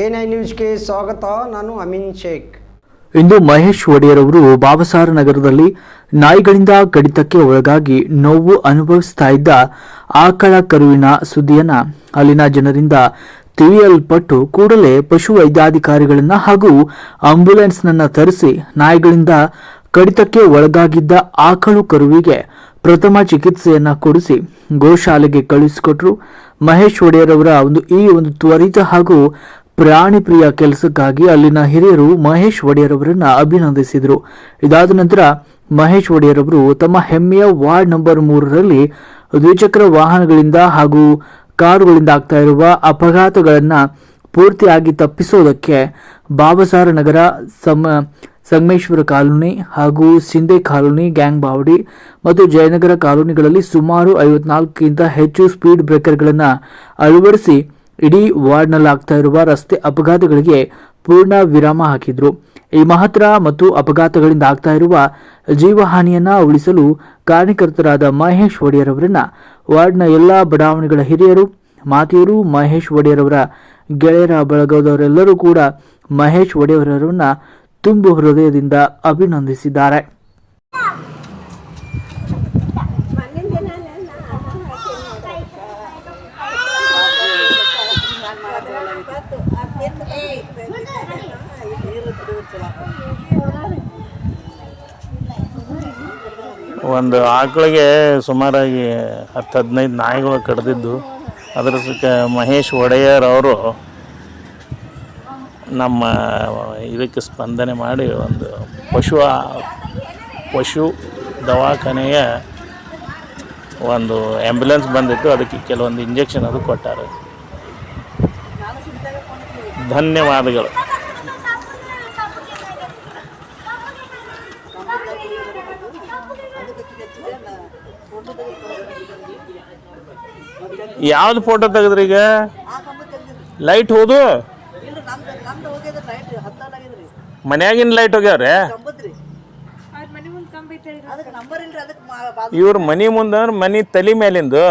N nine ನ್ಯೂಸ್ಗೆ ಸ್ವಾಗತ, ನಾನು ಅಮೀನ್ ಶೇಖ್. ಇಂದು ಮಹೇಶ್ ಒಡೆಯರ್ ಅವರು ಬಾಬಸಾರ ನಗರದಲ್ಲಿ ನಾಯಿಗಳಿಂದ ಕಡಿತಕ್ಕೆ ಒಳಗಾಗಿ ನೋವು ಅನುಭವಿಸ್ತಾ ಇದ್ದ ಆಕಳ ಕರುವಿನ ಸುದ್ದಿಯನ್ನ ಅಲ್ಲಿನ ಜನರಿಂದ ತಿಳಿಯಲ್ಪಟ್ಟು ಕೂಡಲೇ ಪಶು ವೈದ್ಯಾಧಿಕಾರಿಗಳನ್ನ ಹಾಗೂ ಆಂಬ್ಯುಲೆನ್ಸ್ನನ್ನ ತರಿಸಿ ನಾಯಿಗಳಿಂದ ಕಡಿತಕ್ಕೆ ಒಳಗಾಗಿದ್ದ ಆಕಳು ಕರುವಿಗೆ ಪ್ರಥಮ ಚಿಕಿತ್ಸೆಯನ್ನ ಕೊಡಿಸಿ ಗೋಶಾಲೆಗೆ ಕಳುಹಿಸಿಕೊಟ್ರು. ಮಹೇಶ್ ಒಡೆಯರ್ ಅವರ ಒಂದು ಈ ಒಂದು ತ್ವರಿತ ಹಾಗೂ ಪ್ರಾಣಿ ಪ್ರಿಯ ಕೆಲಸಕ್ಕಾಗಿ ಅಲ್ಲಿನ ಹಿರಿಯರು ಮಹೇಶ್ ಒಡೆಯರ್ ಅವರನ್ನ ಅಭಿನಂದಿಸಿದರು. ಇದಾದ ನಂತರ ಮಹೇಶ್ ಒಡೆಯರ್ ಅವರು ತಮ್ಮ ಹೆಮ್ಮೆಯ ವಾರ್ಡ್ ನಂಬರ್ ಮೂರರಲ್ಲಿ ದ್ವಿಚಕ್ರ ವಾಹನಗಳಿಂದ ಹಾಗೂ ಕಾರುಗಳಿಂದ ಆಗ್ತಾ ಇರುವ ಅಪಘಾತಗಳನ್ನ ಪೂರ್ತಿಯಾಗಿ ತಪ್ಪಿಸೋದಕ್ಕೆ ಬಾಬಸಾರ ನಗರ ಸಮ, ಸಂಗಮೇಶ್ವರ ಕಾಲೋನಿ ಹಾಗೂ ಸಿಂಧೆ ಕಾಲೋನಿ, ಗ್ಯಾಂಗ್ ಬಾವಡಿ ಮತ್ತು ಜಯನಗರ ಕಾಲೋನಿಗಳಲ್ಲಿ ಸುಮಾರು ಐವತ್ನಾಲ್ಕಕ್ಕಿಂತ ಹೆಚ್ಚು ಸ್ಪೀಡ್ ಬ್ರೇಕರ್ಗಳನ್ನು ಅಳವಡಿಸಿ ಇಡೀ ವಾರ್ಡ್ನಲ್ಲಿ ಆಗ್ತಾ ಇರುವ ರಸ್ತೆ ಅಪಘಾತಗಳಿಗೆ ಪೂರ್ಣ ವಿರಾಮ ಹಾಕಿದ್ರು. ಈ ಮಹತ್ತರ ಮತ್ತು ಅಪಘಾತಗಳಿಂದ ಆಗ್ತಾ ಇರುವ ಜೀವಹಾನಿಯನ್ನ ಉಳಿಸಲು ಕಾರ್ಯಕರ್ತರಾದ ಮಹೇಶ್ ಒಡೆಯರ್ ಅವರನ್ನ ವಾರ್ಡ್ನ ಎಲ್ಲಾ ಬಡಾವಣೆಗಳ ಹಿರಿಯರು, ಮಾತೆಯರು ಮಹೇಶ್ ಒಡೆಯರ್ ಗೆಳೆಯರ ಬಳಗದವರೆಲ್ಲರೂ ಕೂಡ ಮಹೇಶ್ ಒಡೆಯರ್ ಅವರನ್ನ ತುಂಬು ಹೃದಯದಿಂದ ಅಭಿನಂದಿಸಿದ್ದಾರೆ. ಒಂದು ಆಕಳಿಗೆ ಸುಮಾರಾಗಿ ಹತ್ತು ಹದಿನೈದು ನಾಯಿಗಳು ಕಡ್ದಿದ್ದು. ಅದ್ರ ಮಹೇಶ್ ಒಡೆಯರ್ ಅವರು ನಮ್ಮ ಇದಕ್ಕೆ ಸ್ಪಂದನೆ ಮಾಡಿ ಒಂದು ಪಶು ಪಶು ದವಾಖಾನೆಯ ಒಂದು ಆ್ಯಂಬುಲೆನ್ಸ್ ಬಂದಿತ್ತು. ಅದಕ್ಕೆ ಕೆಲವೊಂದು ಇಂಜೆಕ್ಷನ್ ಅದು ಕೊಟ್ಟಾರೆ. ಧನ್ಯವಾದಗಳು. ಯಾವ್ದು ಫೋಟೋ ತೆಗೆದ್ರಿ ಈಗ? ಲೈಟ್ ಹೋದು? ಮನ್ಯಾಗಿನ ಲೈಟ್ ಹೋಗ್ಯಾವ್ರಿ? ಇವ್ರ ಮನಿ ಮುಂದೆ ಅಂದ್ರೆ ಮನಿ ತಲೆ ಮೇಲಿಂದು.